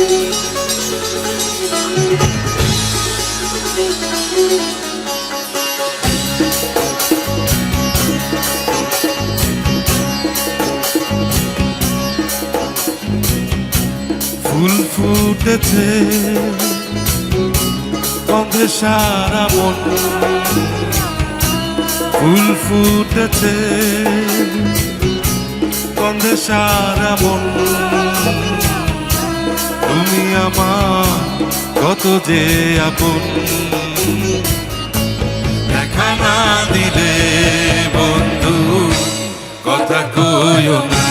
ফুল ফুটেছে গন্ধে সারা মন। ফুল ফুটেছে গন্ধে সারা মন। তুমি আমার কত যে আপন। দেখা না দিলে বন্ধু, কথা কইও না।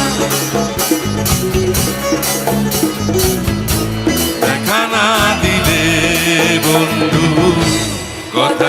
দেখা না দিলে বন্ধু, কথা